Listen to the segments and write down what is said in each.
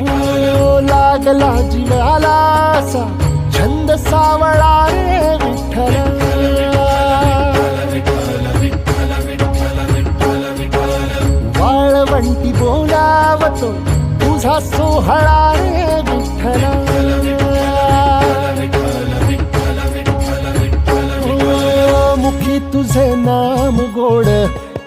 ओ, लागला जीवाला छंद सावळा रे विठ्ठल वाळवंटी बोलावतो तुझा सोहळा रे विठ्ठल.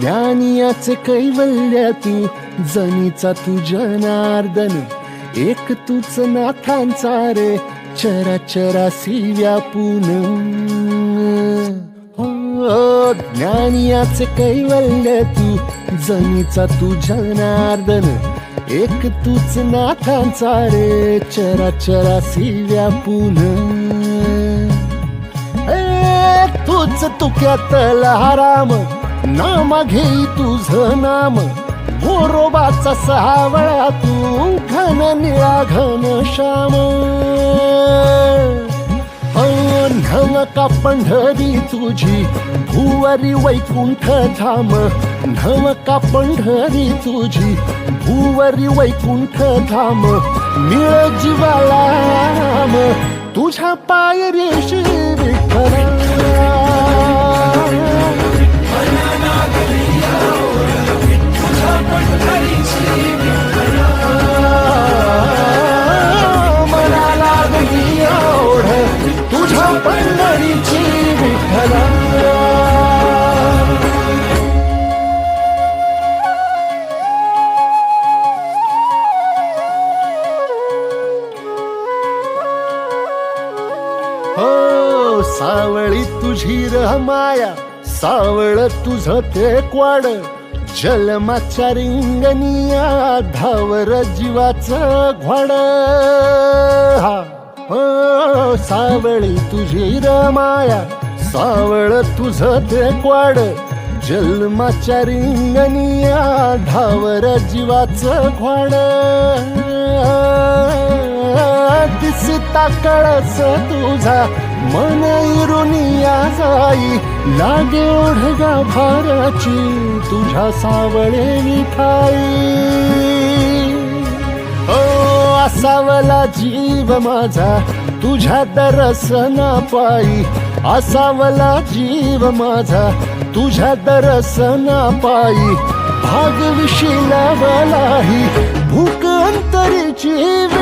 ज्ञानियाचे कैवल्याती जणीचा तुझ्या नार्दन एक तूच नाथांचा रे चरा चरासी व्यापून हो, ज्ञानियाचे कैवल्य तू जनीचा तू जनार्दन एक तूच नाथांचा रे चरा चरासी व्यापून हो, हो, तूच तुक्यात लहाराम नामा घेई तुझ नाम. गोरोबाचा सहावळा तू घन निळा घन श्याम. घन का पंढरी तुझी भुवरी वैकुंठ धाम. घन का पंढरी तुझी भुवरी वैकुंठ धाम. निळ जीवाला राम तुझ्या पायरीशी विठ्ठल सावळी तुझी रहमाया माया सावळ तुझ ते क्वाड. जलमाच्या रिंगनिया धावर जीवाचं घोड हा. हो सावळी तुझी रमाया सावळ तुझ ते क्वाड. जन्माच्या रिंगनिया धावर जीवाचं घोड दिसता कळस तुझा मन इरुनिया जाई लागे ओढगा भाराची तुझ्या सावळे मिठाई. हो असावला जीव माझा तुझ्या दरसना पायी असावला जीव माझा तुझ्या दरसना पायी भाग विशिला भूक अंतरी जीव